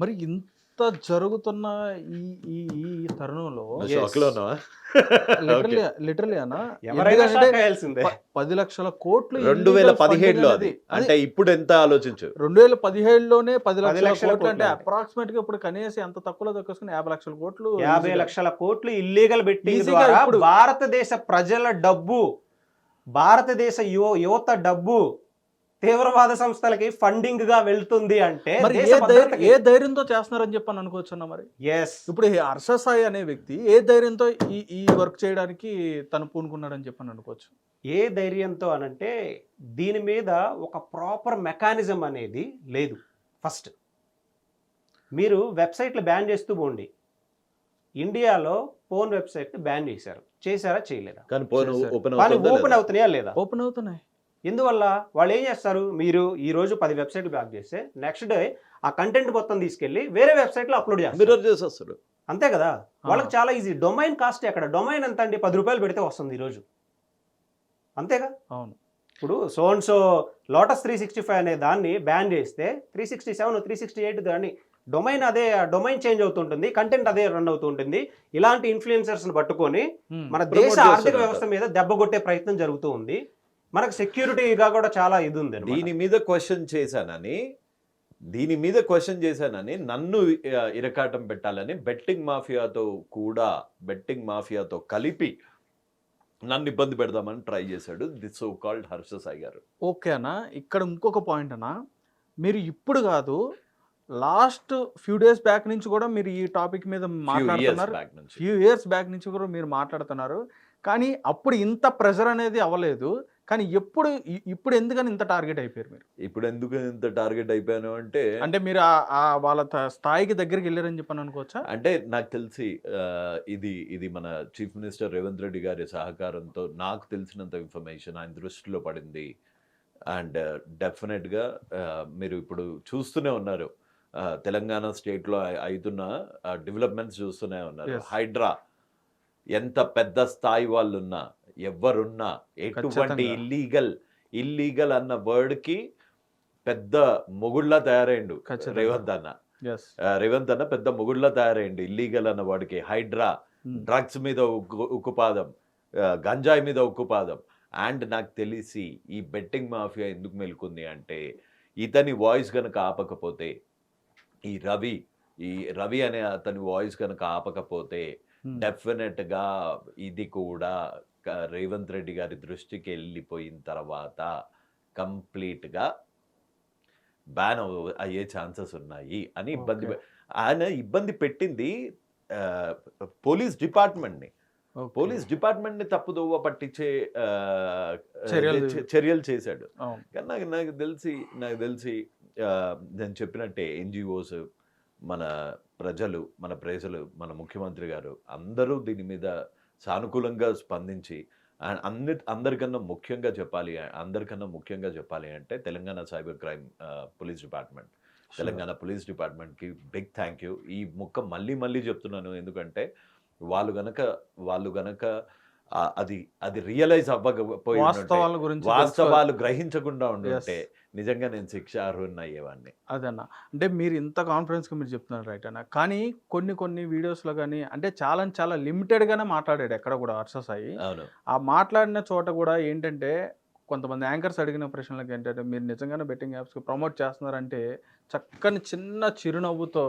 మరి ఇంత జరుగుతున్న ఈ ఈ ఈ తరుణంలో? లిటరలీ. లిటరలీ అన్న. పది లక్షల కోట్లు రెండు వేల పదిహేడులో అది. అంటే ఇప్పుడు ఎంత ఆలోచించు. రెండు వేల పదిహేడులోనే పది లక్షల లక్షల కోట్లు అంటే. అప్రాక్సిమేట్గా ఇప్పుడు కనీసం ఎంత తక్కువలో దక్కేసుకుని యాభై లక్షల కోట్లు యాభై లక్షల కోట్లు ఇల్లీగల్ ఇప్పుడు- భారతదేశ ప్రజల డబ్బు భారతదేశ యువ యువత డబ్బు తీవ్రవాద సంస్థలకి ఫండింగ్గా వెళ్తుంది అంటే మరి ఏ ధైర్యంతో చేస్తున్నారని చెప్పి అని అనుకోవచ్చు అన్న మరి? ఎస్ ఇప్పుడు ఈ హర్ష సాయి అనే వ్యక్తి ఏ ధైర్యంతో ఈ ఈ వర్క్ చేయడానికి తను పూనుకున్నాడని చెప్పని అనుకోవచ్చు? ఏ ధైర్యంతో అనంటే దీని మీద ఒక ప్రాపర్ మెకానిజం అనేది లేదు. ఫస్ట్ మీరు వెబ్సైట్లు బ్యాన్ చేస్తూ పోండి. ఇండియాలో ఫోన్ వెబ్సైట్ బ్యాన్ చేశారు. చేశారా చేయలేదా? కానీ. ఓపెన్? అవుతున్నాయా లేదా? ఓపెన్ అవుతున్నాయి. ఎందువల్ల వాళ్ళు ఏం చేస్తారు? మీరు ఈ రోజు పది వెబ్సైట్లు బ్యాక్ చేస్తే నెక్స్ట్ డే ఆ కంటెంట్ మొత్తం తీసుకెళ్ళి వేరే వెబ్సైట్లో అప్లోడ్ చేస్తారు. మిర్రర్ చేసేస్తారు. అంతే కదా? వాళ్ళకి చాలా ఈజీ. డొమైన్ కాస్ట్ ఎక్కడ? డొమైన్ ఎంత అండి? పది రూపాయలు పెడితే వస్తుంది ఈరోజు అంతేగా అవును. ఇప్పుడు so and so lotus three sixty five అనే దాన్ని బ్యాన్ చేస్తే three sixty seven three sixty eight దాన్ని డొమైన్ అదే డొమైన్ చేంజ్ అవుతుంటుంది కంటెంట్ అదే రన్ అవుతుంటుంది. ఇలాంటి ఇన్ఫ్లుయెన్సర్స్ని పట్టుకొని. మన దేశ ఆర్థిక. వ్యవస్థ మీద దెబ్బ కొట్టే ప్రయత్నం జరుగుతూ ఉంది. మనకు సెక్యూరిటీగా కూడా చాలా ఇది ఉంది. దీని మీద క్వశ్చన్ చేశానని దీని మీద క్వశ్చన్ చేశానని నన్ను ఇరకాటం పెట్టాలని బెట్టింగ్ మాఫియాతో కూడా బెట్టింగ్ మాఫియాతో కలిపి నన్ను ఇబ్బంది పెడదామని ట్రై చేశాడు the so called Harsha Sai గారు. ఓకే అన్న ఇక్కడ ఇంకొక పాయింట్ అన్న మీరు ఇప్పుడు కాదు లాస్ట్ ఫ్యూ డేస్ బ్యాక్ నుంచి కూడా మీరు ఈ టాపిక్ మీద మాట్లాడుతున్నారు. బ్యాక్ నుంచి. ఫ్యూ ఇయర్స్ బ్యాక్ నుంచి కూడా మీరు మాట్లాడుతున్నారు. కానీ అప్పుడు ఇంత ప్రెజర్ అనేది అవ్వలేదు. కానీ ఎప్పుడు ఇప్పుడు ఎందుకని ఇంత టార్గెట్ అయిపోయారు మీరు? ఇప్పుడు ఎందుకు ఇంత టార్గెట్ అయిపోయాను అంటే అంటే మీరు ఆ- వాళ్ళ స్థాయికి దగ్గరికి వెళ్ళారని చెప్పని అనుకోవచ్చా? అంటే నాకు తెలిసి ఇది ఇది మన చీఫ్ మినిస్టర్ రేవంత్ రెడ్డి గారి సహకారంతో నాకు తెలిసినంత ఇన్ఫర్మేషన్ ఆయన దృష్టిలో పడింది. అండ్ డెఫినెట్గా మీరు ఇప్పుడు చూస్తూనే ఉన్నారు. తెలంగాణ స్టేట్లో అవుతున్న డెవలప్మెంట్స్ చూస్తూనే ఉన్నారు. హైడ్రా ఎంత పెద్ద స్థాయి వాళ్ళు ఉన్నా ఎవరున్నా ఎటువంటి. ఇల్లీగల్ ఇల్లీగల్ అన్న వర్డ్కి పెద్ద మొగుళ్ళ తయారైండు. రేవంత్ అన్న. రేవంత్ అన్న పెద్ద మొగుళ్ళ తయారైండు ఇల్లీగల్ అన్న వాడికి హైడ్రా డ్రగ్స్ మీద ఉక్కు ఉక్కుపాదం గంజాయి మీద ఉక్కుపాదం. అండ్ నాకు తెలిసి ఈ బెట్టింగ్ మాఫియా ఎందుకు మెలుకుంది అంటే ఇతని వాయిస్ కనుక ఆపకపోతే ఈ రవి ఈ రవి అనే అతని వాయిస్ కనుక ఆపకపోతే డెఫినెట్గా ఇది కూడా క- రేవంత్ రెడ్డి గారి దృష్టికి వెళ్ళిపోయిన తర్వాత కంప్లీట్గా బ్యాన్ అయ్యే ఛాన్సెస్ ఉన్నాయి అని ఇబ్బంది ఆయన ఇబ్బంది పెట్టింది పోలీస్ డిపార్ట్మెంట్ని. పోలీస్ డిపార్ట్మెంట్ని తప్పుదోవ పట్టించే చర్యలు- చేశాడు. కానీ నాకు నాకు తెలిసి నాకు తెలిసి నేను చెప్పినట్టే ఎన్జిఓస్ మన ప్రజలు మన ప్రజలు మన ముఖ్యమంత్రి గారు అందరూ దీని మీద సానుకూలంగా స్పందించి అండ్ అన్ని అందరికన్నా ముఖ్యంగా చెప్పాలి అందరికన్నా ముఖ్యంగా చెప్పాలి అంటే Telangana cyber crime police department. Telangana police డిపార్ట్మెంట్కి బిగ్ థ్యాంక్ యూ ఈ ముక్క మళ్ళీ మళ్ళీ చెప్తున్నాను. ఎందుకంటే వాళ్ళు గనక వాళ్ళు గనక అది అది రియలైజ్ అవ్వకపోయి వాస్తవాల గురించి వాస్తవాలు గ్రహించకుండా ఉండుంటే నిజంగా నేను శిక్ష అర్హుని అయ్యేవాడిని అదన్న. అంటే మీరు ఇంత కాన్ఫిడెన్స్గా మీరు చెప్తున్నారు రైట్ అన్న. కానీ కొన్ని కొన్ని వీడియోస్లో కానీ అంటే చాలా చాలా లిమిటెడ్గానే మాట్లాడాడు ఎక్కడ కూడా హర్ష సాయి. ఆ మాట్లాడిన చోట కూడా ఏంటంటే కొంతమంది యాంకర్స్ అడిగిన ప్రశ్నలకు ఏంటంటే మీరు నిజంగానే బెట్టింగ్ యాప్స్కి ప్రమోట్ చేస్తున్నారంటే చక్కని చిన్న చిరునవ్వుతో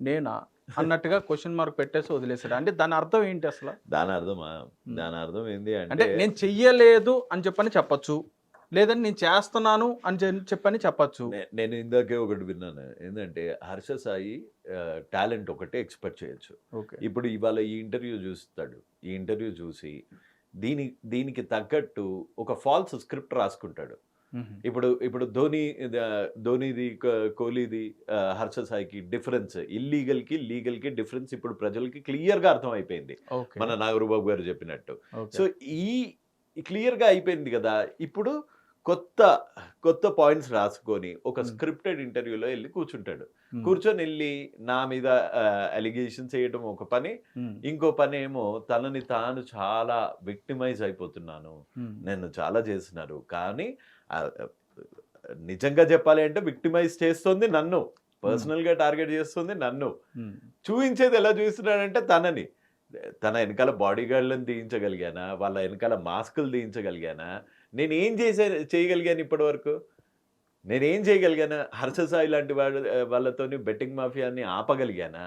నేనా అన్నట్టుగా క్వశ్చన్ మార్క్ పెట్టేసి వదిలేసాడు అంటే దాని అర్థం ఏంటి అసలు? దాని అర్థమా? దాని అర్థం ఏంది అంటే నేను చెయ్యలేదు అని చెప్పని చెప్పొచ్చు. లేదని నేను చేస్తున్నాను అని చెప్పని చెప్పొచ్చు. నేను ఇందాకే ఒకటి విన్నాను. ఏంటంటే హర్ష సాయి టాలెంట్ ఒకటే ఎక్స్పెక్ట్ చేయొచ్చు. ఓకే. ఇప్పుడు ఇవాళ ఈ ఇంటర్వ్యూ చూస్తాడు. ఈ ఇంటర్వ్యూ చూసి దీని దీనికి తగ్గట్టు ఒక ఫాల్స్ స్క్రిప్ట్ రాసుకుంటాడు. ఇప్పుడు ఇప్పుడు ధోని ధోనిది కోహ్లీది హర్ష సాయికి డిఫరెన్స్ ఇల్లీగల్కి లీగల్కి డిఫరెన్స్ ఇప్పుడు ప్రజలకి క్లియర్గా అర్థమైపోయింది. మన నాగరూబాబు గారు చెప్పినట్టు. సో ఈ క్లియర్గా అయిపోయింది కదా. ఇప్పుడు కొత్త కొత్త పాయింట్స్ రాసుకొని ఒక. స్క్రిప్టెడ్ ఇంటర్వ్యూలో వెళ్ళి కూర్చుంటాడు. కూర్చొని వెళ్ళి నా మీద అలిగేషన్స్ చేయడం ఒక పని. ఇంకో పని ఏమో తనని తాను చాలా విక్టిమైజ్ అయిపోతున్నాను. నన్ను చాలా చేస్తున్నారు కానీ నిజంగా చెప్పాలి అంటే విక్టిమైజ్ చేస్తుంది నన్ను పర్సనల్గా టార్గెట్ చేస్తుంది నన్ను. చూపించేది ఎలా చూస్తున్నాడంటే తనని తన వెనకాల బాడీ గార్డ్లను తీయించగలిగానా వాళ్ళ వెనకాల మాస్కులు తీయించగలిగానా నేను ఏం చేసే చేయగలిగాను ఇప్పటి వరకు నేనేం చేయగలిగాను? హర్ష సాయి లాంటి వాళ్ళ వాళ్ళతోని బెట్టింగ్ మాఫియాని ఆపగలిగానా?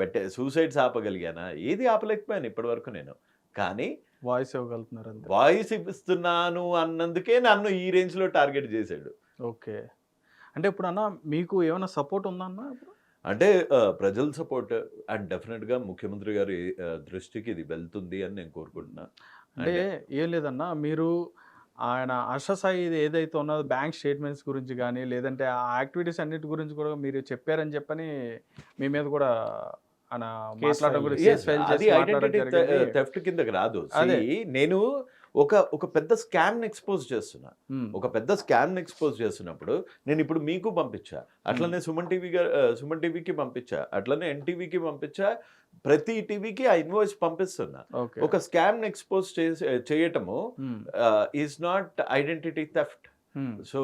బెట్ సూసైడ్స్ ఆపగలిగానా? ఏది ఆపలేకపోయాను ఇప్పటి వరకు నేను. కానీ వాయిస్ ఇవ్వగలుగుతున్నారు వాయిస్ ఇస్తున్నాను అన్నందుకే నన్ను ఈ రేంజ్లో టార్గెట్ చేశాడు. ఓకే. అంటే ఇప్పుడు అన్న మీకు ఏమైనా సపోర్ట్ ఉందా అన్న? అంటే ప్రజల సపోర్ట్ అండ్ డెఫినెట్గా ముఖ్యమంత్రి గారి దృష్టికి ఇది వెళ్తుంది అని నేను కోరుకుంటున్నా. అంటే ఏం లేదన్న మీరు ఆయన హర్ష సాయి ఇది ఏదైతే ఉన్నదో బ్యాంక్ స్టేట్మెంట్స్ గురించి కానీ లేదంటే ఆ యాక్టివిటీస్ అన్నిటి గురించి కూడా మీరు చెప్పారని చెప్పని మీ మీద కూడా ఆయన మాట్లాడడం అది ఐడెంటిటీ కిందకి రాదు. అదే. నేను ఒక ఒక పెద్ద స్కామ్ ఎక్స్పోజ్ చేస్తున్నా. ఒక పెద్ద స్కామ్ ఎక్స్పోజ్ చేస్తున్నప్పుడు నేను ఇప్పుడు మీకు పంపించా. అట్లనే సుమన్ టీవీ సుమన్ టీవీకి పంపించా. అట్లనే ఎన్టీవీకి పంపించా. ప్రతి టీవీకి ఆ ఇన్వాయిస్ పంపిస్తున్నా. ఒక స్కామ్ ఎక్స్పోజ్ చేయటము is not identity theft so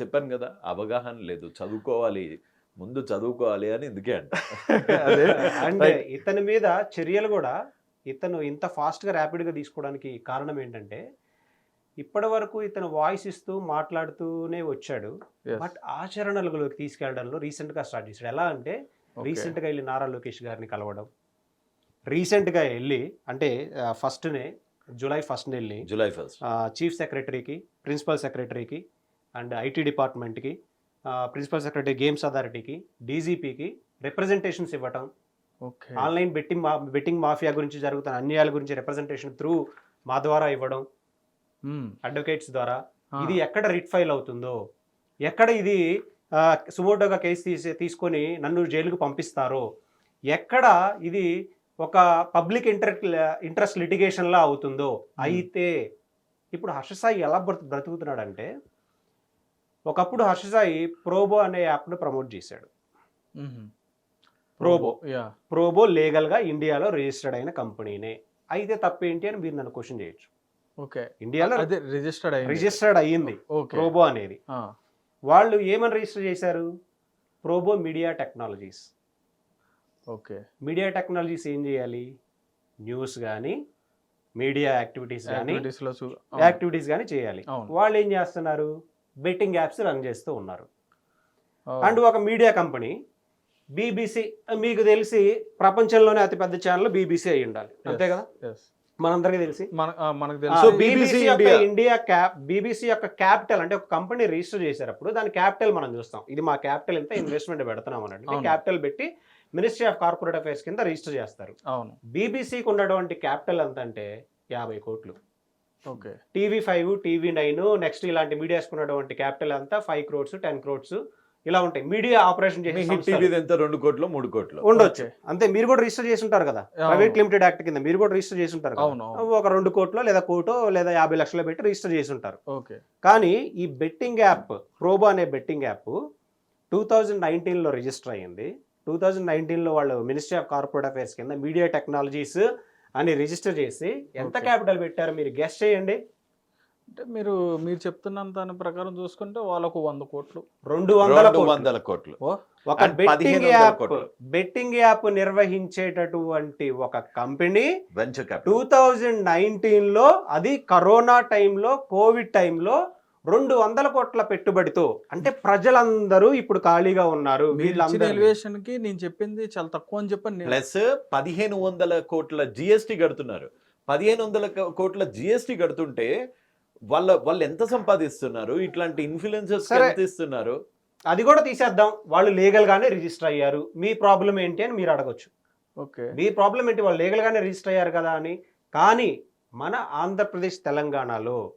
చెప్పాను కదా అవగాహన లేదు. చదువుకోవాలి ముందు చదువుకోవాలి అని ఎందుకే అంట. Right. ఇతని మీద చర్యలు కూడా ఇతను ఇంత ఫాస్ట్గా ర్యాపిడ్గా తీసుకోవడానికి కారణం ఏంటంటే ఇప్పటి వరకు ఇతను వాయిస్ ఇస్తూ మాట్లాడుతూనే వచ్చాడు. బట్ ఆచరణలోకి తీసుకెళ్ళడంలో రీసెంట్గా స్టార్ట్ చేశాడు ఎలా అంటే. రీసెంట్గా వెళ్ళి నారా లోకేష్ గారిని కలవడం రీసెంట్గా వెళ్ళి అంటే ఫస్ట్నే జూలై ఫస్ట్ వెళ్ళి జూలై ఫస్ట్ చీఫ్ సెక్రటరీకి ప్రిన్సిపల్ సెక్రటరీకి అండ్ ఐటీ డిపార్ట్మెంట్కి ప్రిన్సిపల్ సెక్రటరీ గేమ్స్ అథారిటీకి డీజీపీకి రిప్రజెంటేషన్స్ ఇవ్వటం ఆన్లైన్ బెట్టింగ్ మా బెట్టింగ్ మాఫియా గురించి జరుగుతున్న అన్యాయాల గురించి రిప్రజెంటేషన్ త్రూ మా ద్వారా ఇవ్వడం అడ్వకేట్స్ ద్వారా ఇది ఎక్కడ రిట్ ఫైల్ అవుతుందో ఎక్కడ ఇది సుమోటోగా కేసు తీసి తీసుకొని నన్ను జైలుకు పంపిస్తారో ఎక్కడ ఇది ఒక పబ్లిక్ ఇంటర్ ఇంట్రెస్ట్ లిటిగేషన్లా అవుతుందో అయితే ఇప్పుడు హర్షసాయి ఎలా బ్రతు బ్రతుకుతున్నాడంటే ఒకప్పుడు హర్షసాయి ప్రోబో అనే యాప్ను ప్రమోట్ చేశాడు. ప్రోబో ప్రోబో లీగల్గా ఇండియాలో రిజిస్టర్డ్ అయిన కంపెనీనే. అయితే తప్పేంటి అని మీరు నన్ను క్వశ్చన్ చేయొచ్చు. ఓకే ఇండియాలో రిజిస్టర్డ్ అయింది. రిజిస్టర్డ్ అయ్యింది ప్రోబో అనేది. వాళ్ళు ఏమని రిజిస్టర్ చేశారు? Probo media technologies okay media technologies ఏం చేయాలి? న్యూస్ కానీ మీడియా యాక్టివిటీస్ కానీ యాక్టివిటీస్ కానీ చేయాలి. వాళ్ళు ఏం చేస్తున్నారు? బెట్టింగ్ యాప్స్ రన్ చేస్తూ ఉన్నారు. అండ్ ఒక మీడియా కంపెనీ బీబీసీ మీకు తెలిసి ప్రపంచంలోనే అతిపెద్ద ఛానల్ బీబీసీ అయి ఉండాలి. అంతే కదా. మనందరికీ తెలిసి. మనకు so BBC India. Cap BBC యొక్క క్యాపిటల్ అంటే ఒక కంపెనీ రిజిస్టర్ చేసేటప్పుడు దాని క్యాపిటల్ మనం చూస్తాం. ఇది మా క్యాపిటల్ ఎంత ఇన్వెస్ట్మెంట్ పెడుతున్నాం అన్నట్టు అవును. క్యాపిటల్ పెట్టి మినిస్ట్రీ ఆఫ్ కార్పొరేట్ అఫైర్స్ కింద రిజిస్టర్ చేస్తారు. అవును. బీబీసీకి ఉన్నటువంటి క్యాపిటల్ ఎంత అంటే యాభై కోట్లు. Okay. TV five TV nine next ఇలాంటి మీడియాస్కి ఉన్నటువంటి క్యాపిటల్ అంతా ఫైవ్ క్రోడ్స్ టెన్ క్రోడ్స్ ఇలా ఉంటాయి మీడియా ఆపరేషన్ చేసే. టీవీ ఎంత రెండు కోట్లు మూడు కోట్లు ఉండొచ్చు. అంతే మీరు కూడా రిజిస్టర్ చేసి ఉంటారు కదా. ప్రైవేట్ లిమిటెడ్ యాక్ట్ కింద మీరు కూడా రిజిస్టర్ చేసి ఉంటారు. ఒక రెండు కోట్లో లేదా కోటో లేదా యాభై లక్షలు పెట్టి రిజిస్టర్ చేసి ఉంటారు ఓకే కానీ ఈ బెట్టింగ్ యాప్ ప్రోబో అనే బెట్టింగ్ యాప్ టూ థౌజండ్ నైన్టీన్లో రిజిస్టర్ అయ్యింది టూ థౌజండ్ నైన్టీన్లో వాళ్ళు మినిస్ట్రీ ఆఫ్ కార్పొరేట్ అఫైర్స్ కింద మీడియా టెక్నాలజీస్ అని రిజిస్టర్ చేసి ఎంత. క్యాపిటల్ పెట్టారు మీరు గెస్ట్ చేయండి అంటే మీరు మీరు చెప్తున్న దాని ప్రకారం చూసుకుంటే వాళ్ళకు వంద కోట్లు. రెండు వందల. వందల కోట్లు. ఒక బెట్టింగ్ 1500 యాప్. బెట్టింగ్ యాప్ నిర్వహించేటటువంటి ఒక company venture two capital thousand నైన్టీన్లో అది కరోనా టైంలో కోవిడ్ టైంలో రెండు వందల కోట్ల పెట్టుబడితో అంటే ప్రజలందరూ ఇప్పుడు ఖాళీగా ఉన్నారు ఎలివేషన్కి నేను చెప్పింది చాలా తక్కువ అని చెప్పని నేను- ప్లస్ పదిహేను వందల కోట్ల జిఎస్టి కడుతున్నారు పదిహేను వందల కోట్ల జిఎస్టి కడుతుంటే వాళ్ళ వాళ్ళు ఎంత సంపాదిస్తున్నారు? ఇట్లాంటి ఇన్ఫ్లుయెన్సర్స్. ఎంత ఇస్తున్నారు? అది కూడా తీసేద్దాం. వాళ్ళు లీగల్ గానే రిజిస్టర్ అయ్యారు. మీ ప్రాబ్లం ఏంటి అని మీరు అడగొచ్చు. ఓకే. మీ ప్రాబ్లం ఏంటి? వాళ్ళు లీగల్ గానే రిజిస్టర్ అయ్యారు కదా అని. కానీ మన ఆంధ్రప్రదేశ్ తెలంగాణలో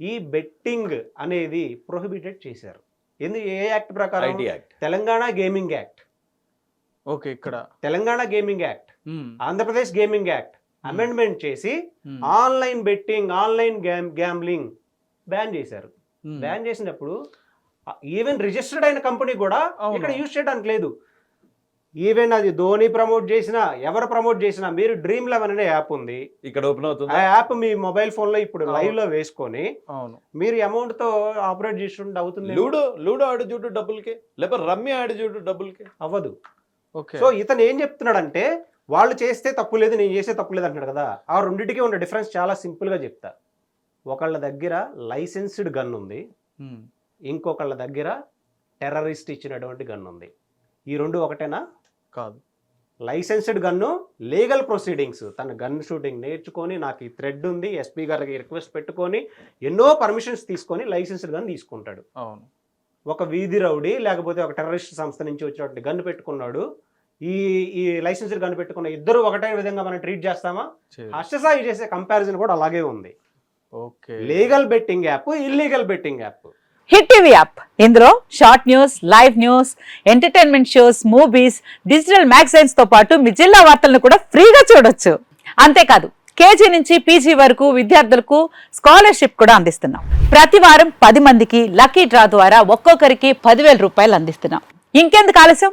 ఈ బెట్టింగ్ అనేది ప్రొహిబిటెడ్ చేశారు. ఎందు ఏ యాక్ట్ ప్రకారం? IT act Telangana gaming act okay ఇక్కడ. Telangana gaming act Andhra Pradesh gaming act amendment చేసి online betting online gam gambling ban చేశారు. బ్యాన్ చేసినప్పుడు ఈవెన్ రిజిస్టర్డ్ అయిన కంపెనీ కూడా. ఇక్కడ యూజ్ చేయడానికి లేదు. ఈవెన్ అది ధోని ప్రమోట్ చేసినా ఎవరు ప్రమోట్ చేసినా మీరు డ్రీమ్ లెవెన్ అనే యాప్ ఉంది. ఇక్కడ ఓపెన్ ఆ అవుతుంది యాప్ మీ మొబైల్ ఫోన్లో ఇప్పుడు. లైవ్లో వేసుకొని అవును. మీరు అమౌంట్తో ఆపరేట్ చేస్తుంటే అవుతుంది లూడో లూడో ఆడి చూడు డబ్బులకి లేకపోతే రమ్మి ఆడి చూడు డబ్బులకి. అవ్వదు. ఓకే. సో ఇతను ఏం చెప్తున్నాడంటే వాళ్ళు చేస్తే తప్పు లేదు నేను చేస్తే తప్పు లేదు అంటున్నాడు కదా. ఆ రెండింటికి ఉన్న డిఫరెన్స్ చాలా సింపుల్గా చెప్తా. ఒకళ్ళ దగ్గర లైసెన్స్డ్ గన్ ఉంది. ఇంకొకళ్ళ దగ్గర టెర్రరిస్ట్ ఇచ్చినటువంటి గన్ ఉంది. ఈ రెండు ఒకటేనా? కాదు. లైసెన్స్డ్ గన్ను లీగల్ ప్రొసీడింగ్స్ తన గన్ షూటింగ్ నేర్చుకొని నాకు ఈ థ్రెడ్ ఉంది ఎస్పీ గారికి రిక్వెస్ట్ పెట్టుకొని ఎన్నో పర్మిషన్స్ తీసుకొని లైసెన్స్డ్ గన్ తీసుకుంటాడు. అవును. ఒక వీధి రౌడీ లేకపోతే ఒక టెర్రరిస్ట్ సంస్థ నుంచి వచ్చినటువంటి గన్ పెట్టుకున్నాడు. ఈ ఈ లైసెన్స్డ్ గన్ పెట్టుకున్న ఇద్దరు ఒకటే విధంగా మనం ట్రీట్ చేస్తామా. హర్షసాయి చేసే కంపారిజన్ కూడా అలాగే ఉంది. Okay. Legal betting app illegal betting app Hit TV app. ఇందులో short news live news entertainment shows movies digital మ్యాగజైన్స్తో పాటు మీ జిల్లా వార్తలను కూడా ఫ్రీగా చూడొచ్చు. అంతేకాదు కేజీ నుంచి పీజీ వరకు విద్యార్థులకు స్కాలర్షిప్ కూడా అందిస్తున్నాం. ప్రతి వారం పది మందికి లక్కీ డ్రా ద్వారా ఒక్కొక్కరికి పదివేల రూపాయలు అందిస్తున్నాం. ఇంకెందుకు ఆలస్యం?